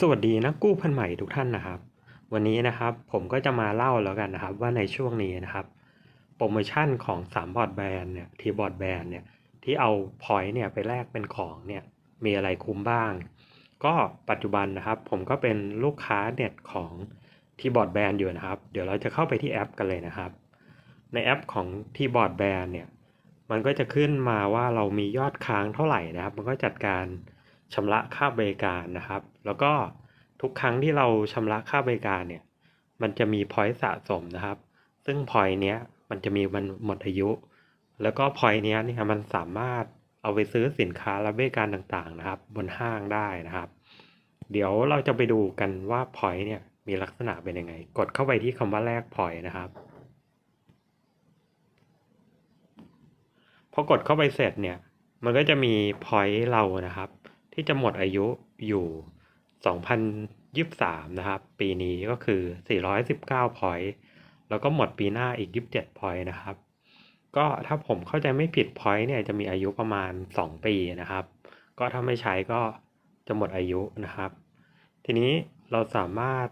สวัสดีนักกู้พันใหม่ทุกท่านนะครับ วันนี้นะครับผมก็จะมาเล่าแล้วกันนะครับ ว่าในช่วงนี้นะครับโปรโมชั่นของ3บอร์ดแบรนด์เนี่ยทีบอร์ดแบรนด์เนี่ยที่เอาพอยต์เนี่ยไปแลกเป็นของเนี่ยมีอะไรคุ้มบ้าง ก็ปัจจุบันนะครับ ผมก็เป็นลูกค้าเน็ตของทีบอร์ดแบรนด์อยู่นะครับ เดี๋ยวเราจะเข้าไปที่แอปกันเลยนะครับ ในแอปของทีบอร์ดแบรนด์เนี่ยมันก็จะขึ้นมาว่าเรามียอดค้างเท่าไหร่นะครับ มันก็จัดการ ชำระค่าบริการนะครับ แล้วก็ทุกครั้งที่เราชำระค่าบริการเนี่ย มันจะมีพอยต์สะสมนะครับ ซึ่งพอยต์เนี้ยมันจะมีมันหมดอายุ แล้วก็พอยต์เนี้ยเนี่ยมันสามารถเอาไปซื้อสินค้าและบริการต่างๆนะครับ บนห้างได้นะครับ เดี๋ยวเราจะไปดูกันว่าพอยต์เนี่ยมีลักษณะเป็นยังไง กดเข้าไปที่คำว่าแลกพอยต์นะครับพอกดเข้าไปเสร็จเนี่ย มันก็จะมีพอยต์เรานะครับ ที่จะหมดอายุอยู่ 2023 นะครับ ปีนี้ก็คือ 419พอยต์แล้วก็หมดปีหน้าอีก 27พอยต์นะครับ ก็ถ้าผมเข้าใจไม่ผิดพอยต์เนี่ยจะมีอายุประมาณ 2 ปีนะครับ ก็ถ้าไม่ใช้ก็จะหมดอายุนะครับ ทีนี้เราสามารถ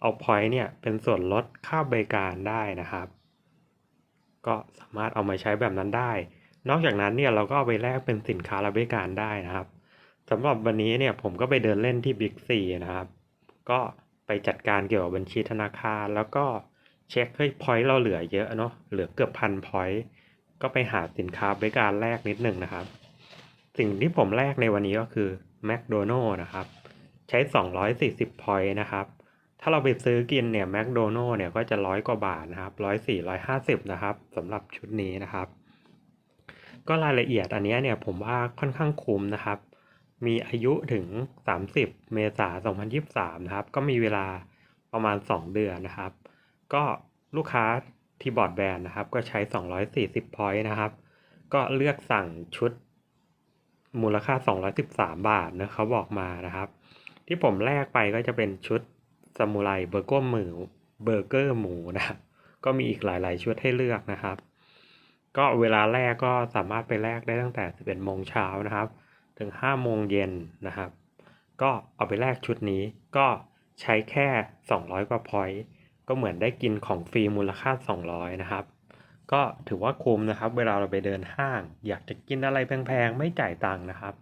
เอาพอยต์เนี่ยเป็นส่วนลดค่าบริการได้นะครับ ก็สามารถเอามาใช้แบบนั้นได้ นอกจากนั้นเนี่ยเราก็เอาไปแลกเป็นสินค้าและบริการได้นะครับ สำหรับวันนี้เนี่ยผมก็ไปเดินเล่นที่บิ๊กซีนะครับ ก็ไปจัดการเกี่ยวกับบัญชีธนาคาร แล้วก็เช็คเฮ้ยพอยต์เราเหลือเยอะเนาะเหลือเกือบพันพอยต์ก็ไปหาสินค้าบริการแลกนิดหนึ่งนะครับ สิ่งที่ผมแลกในวันนี้ก็คือแมคโดนัลล์นะครับ ใช้ 240พอยต์นะครับ ถ้าเราไปซื้อกินเนี่ยแมคโดนัลล์เนี่ยก็จะร้อยกว่าบาทนะครับร้อยสี่ร้อยห้าสิบนะครับสำหรับชุดนี้นะครับ ก็รายละเอียดอันนี้เนี่ยผมว่าค่อนข้างคุ้มนะครับ มีอายุถึง 30 เมษายน 2023 นะครับ ก็มีเวลาประมาณ 2 เดือนนะครับ ก็ลูกค้าที่บอร์ดแบนนะครับ ก็ใช้ 240 พอยต์นะครับ ก็เลือกสั่งชุดมูลค่า 213 บาทนะเขาบอกมานะครับ ที่ผมแลกไปก็จะเป็นชุดซามูไรเบอร์เกอร์หมูเบอร์เกอร์หมูนะครับ ก็มีอีกหลาย ๆ ชุดให้เลือกนะครับ ก็เวลาแรกก็สามารถไปแลกได้ตั้งแต่ 11โมงเช้านะครับ ถึง5โมงเย็นนะครับ ก็เอาไปแลกชุดนี้ก็ใช้แค่ 200 กว่าพอยต์ก็เหมือนได้กินของฟรีมูลค่า 200 นะครับ ก็ถือว่าคุ้มนะครับ เวลาเราไปเดินห้าง อยากจะกินอะไรแพงๆ ไม่จ่ายตังค์นะครับ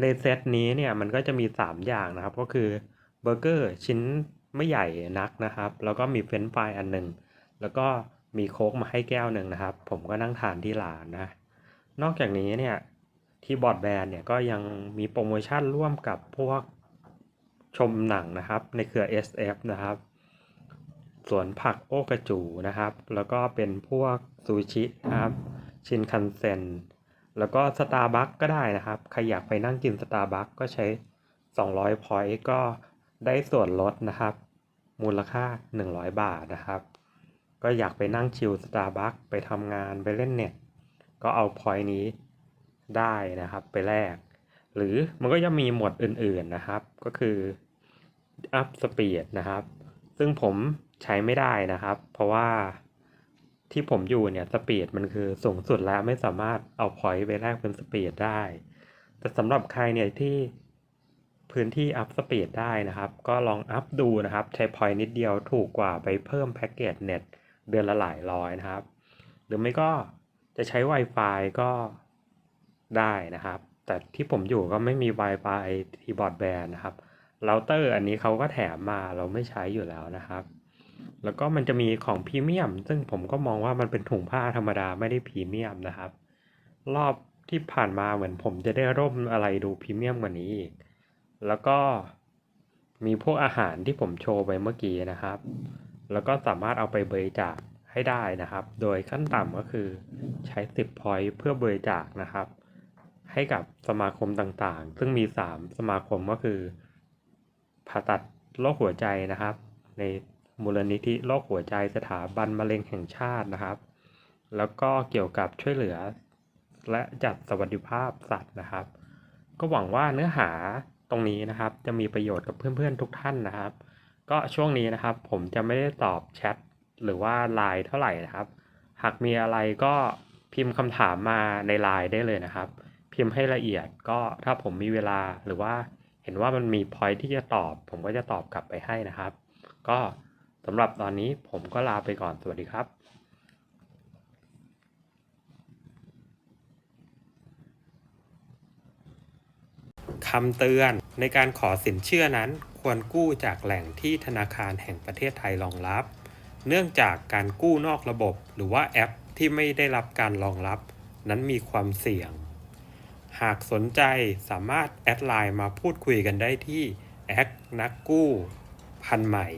ในเซตนี้เนี่ยมันก็จะมี 3 อย่างนะครับ ก็คือเบอร์เกอร์ชิ้นไม่ใหญ่นักนะครับ แล้วก็มีเฟรนช์ฟรายอันหนึ่งแล้วก็มีโค้กมาให้แก้วหนึ่งนะครับ ผมก็นั่งทานที่ร้านนะ นอกจากนี้เนี่ย ที่บอร์ดแบรนด์เนี่ยก็ยังมีโปรโมชั่นร่วมกับพวกชมหนังนะครับ ในเครือ SF นะครับ สวนผักโอกระจูนะครับ แล้วก็เป็นพวกซูชินะครับชินคันเซ็นแล้วก็สตาร์บัคก็ได้นะครับ ใครอยากไปนั่งกินสตาร์บัคก็ใช้ 200พอยต์ก็ได้ส่วนลดนะครับ มูลค่า 100 บาทนะครับ ก็อยากไปนั่งชิลสตาร์บัคไปทำงานไปเล่นเน็ตก็เอาพอยต์นี้ ได้นะครับไปแลกหรือมันก็จะมีหมวดอื่นๆนะครับ ก็คือ up speed นะครับ ซึ่งผมใช้ไม่ได้นะครับ เพราะว่าที่ผมอยู่เนี่ยสปีดมันคือสูงสุดแล้วไม่สามารถเอาพอยต์ไปแลกเป็นสปีดได้ แต่สำหรับใครเนี่ยที่พื้นที่อัพสปีดได้นะครับ ก็ลองอัพดูนะครับ ใช้พอยต์นิดเดียวถูกกว่าไปเพิ่มแพ็กเกจเน็ตเดือนละหลายร้อยนะครับ หรือไม่ก็จะใช้ Wi-Fi ก็ ได้นะครับ แต่ที่ผมอยู่ก็ไม่มี Wi-Fi ที่บอร์ดแบนนะครับเราเตอร์อันนี้เขาก็แถมมาเราไม่ใช้อยู่แล้วนะครับ แล้วก็มันจะมีของพรีเมียม ซึ่งผมก็มองว่ามันเป็นถุงผ้าธรรมดาไม่ได้พรีเมียมนะครับ รอบที่ผ่านมาเหมือนผมจะได้ร่มอะไรดูพรีเมียมกว่านี้อีก แล้วก็มีพวกอาหารที่ผมโชว์ไปเมื่อกี้นะครับ แล้วก็สามารถเอาไปบริจาคให้ได้นะครับ โดยขั้นต่ำก็คือใช้ 10 พอยต์เพื่อบริจาคนะครับ ให้กับสมาคมต่างๆ ซึ่งมี 3 สมาคมก็คือ ผ่าตัดโรคหัวใจนะครับ ในมูลนิธิโรคหัวใจสถาบันมะเร็งแห่งชาตินะครับ แล้วก็เกี่ยวกับช่วยเหลือ และจัดสวัสดิภาพสัตว์นะครับ ก็หวังว่าเนื้อหาตรงนี้นะครับ จะมีประโยชน์กับเพื่อนๆทุกท่านนะครับ ก็ช่วงนี้นะครับ ผมจะไม่ได้ตอบแชทหรือว่าไลน์เท่าไหร่นะครับ หากมีอะไรก็พิมพ์คำถามมาในไลน์ได้เลยนะครับ พิมพ์ให้ละเอียดก็ถ้าผมมีเวลาหรือว่าเห็นว่ามันมีพอยที่จะตอบ ผมก็จะตอบกลับไปให้นะครับ ก็สำหรับตอนนี้ผมก็ลาไปก่อนสวัสดีครับคำเตือนในการขอสินเชื่อนั้น ควรกู้จากแหล่งที่ธนาคารแห่งประเทศไทยรองรับ เนื่องจากการกู้นอกระบบ หรือว่าแอปที่ไม่ได้รับการรองรับ นั้นมีความเสี่ยง หากสนใจสามารถแอดไลน์มาพูดคุยกันได้ที่แอคนักกู้พันใหม่